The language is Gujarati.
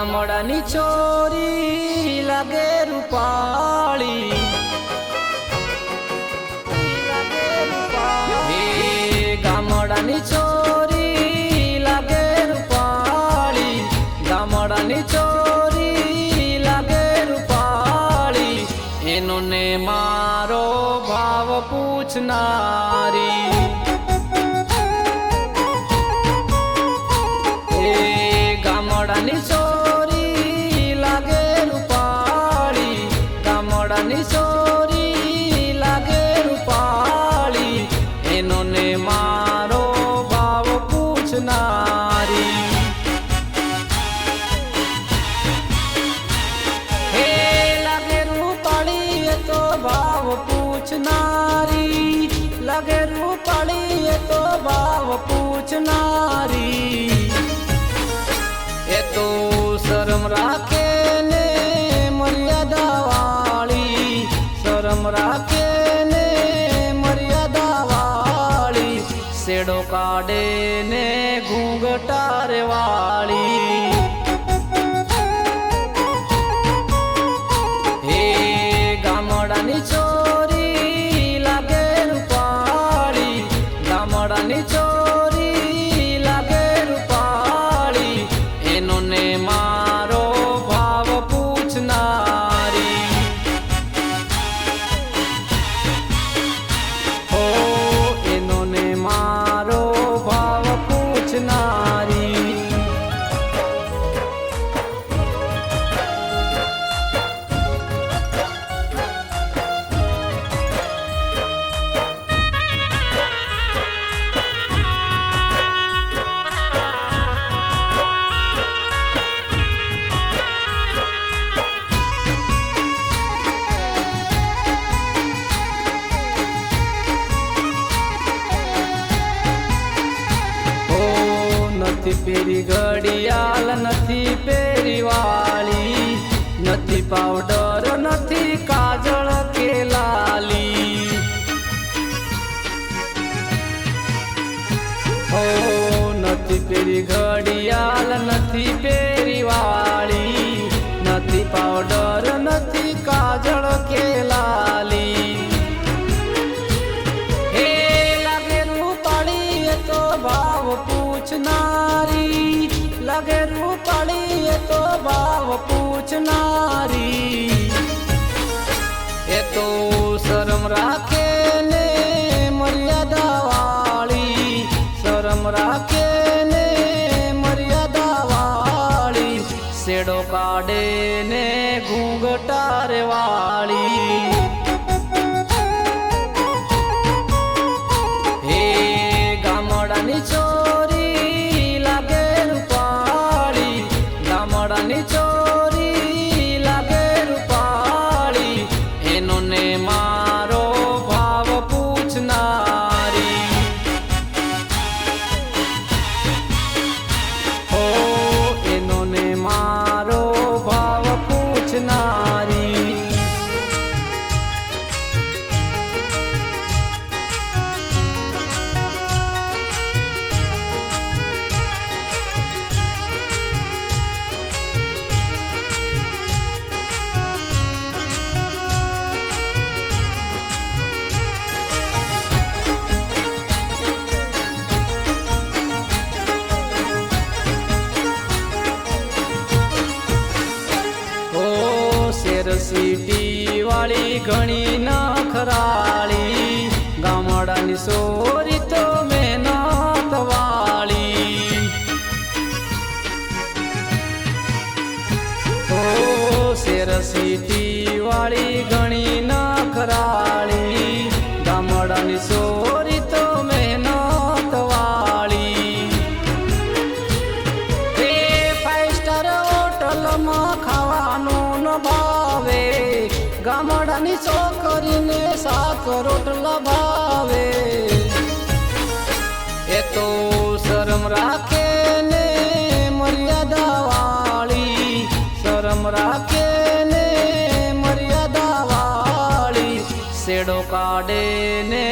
ગામડાની છોરી લાગે રૂપાળી. ગામડાની છોરી લાગે રૂપાળી. ગામડાની ચોરી રાખે ને મર્યાદા વાળી શરમ રાખે ને મર્યાદા વાળી શેડો કાઢે ને ઘૂંઘટાર વાળી નથી પેરી ઘડિયાળ, નથી પેરી વાળી નથી પાવડર, નથી કાજળ કે લાલી. ઓ, નથી પેરી ઘડિયાળ, નથી પેરી વાળી નથી પાવડર, નથી કાજળ કે લાલી. હે લાગે તો ભાવ ઘૂંઘટાર વાળી. હે ગામડાની ચોરી લાગે રૂપાળી ગામડાની સીટી વાળી ઘણી નખરાળી ગામડાની સોરી ગામડાની છોકરીને શાક રોટલા ભાવે એ તો શરમ રાખે ને મર્યાદા વાળી શરમ રાખે ને મર્યાદા વાળી શેડો કાઢે ને